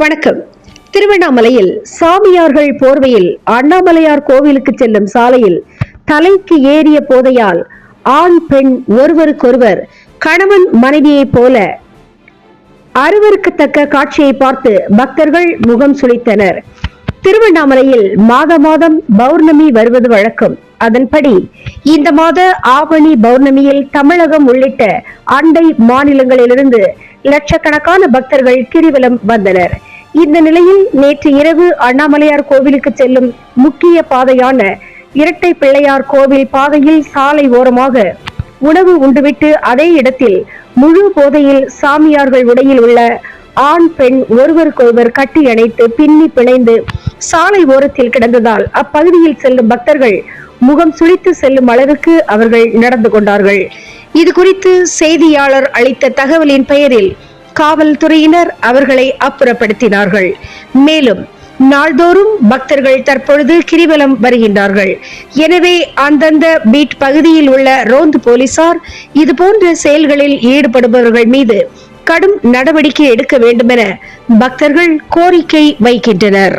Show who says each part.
Speaker 1: வணக்கம். திருவண்ணாமலையில் சாமியார்கள் போர்வையில் அண்ணாமலையார் கோவிலுக்கு செல்லும் சாலையில் தலைக்கு ஏறிய போதையால் ஆண் பெண் ஒருவருக்கொருவர் கணவன் மனைவியைப் போல அருவருக்கத்தக்க காட்சியை பார்த்து பக்தர்கள் முகம் சுளித்தனர். திருவண்ணாமலையில் மாத மாதம் பௌர்ணமி வருவது வழக்கம். அதன்படி இந்த மாத ஆவணி பௌர்ணமியில் தமிழகம் உள்ளிட்ட அண்டை மாநிலங்களிலிருந்து லட்சக்கணக்கான பக்தர்கள் கிரிவலம் வந்தனர். இந்த நிலையில் நேற்று இரவு அண்ணாமலையார் கோவிலுக்கு செல்லும் முக்கிய பாதையான இரட்டை பிள்ளையார் கோவில் பாதையில் சாலை ஓரமாக உணவு உண்டுவிட்டு அதே இடத்தில் முழு போதையில் சாமியார்கள் உடையில் உள்ள ஆண் பெண் ஒருவருக்கொருவர் கட்டி அணைத்து பின்னி பிணைந்து சாலை ஓரத்தில் கிடந்ததால் அப்பகுதியில் செல்லும் பக்தர்கள் முகம் சுழித்து செல்லும் அளவுக்கு அவர்கள் நடந்து கொண்டார்கள். இது குறித்து செய்தியாளர் அளித்த தகவலின் பெயரில் காவல்துறையினர் அவர்களை அப்புறப்படுத்தினார்கள். மேலும் நாள்தோறும் பக்தர்கள் தற்பொழுது கிரிவலம் வருகின்றார்கள். எனவே அந்தந்த பீட் பகுதியில் உள்ள ரோந்து போலீசார் இதுபோன்ற செயல்களில் ஈடுபடுபவர்கள் மீது கடும் நடவடிக்கை எடுக்க வேண்டுமென பக்தர்கள் கோரிக்கை வைக்கின்றனர்.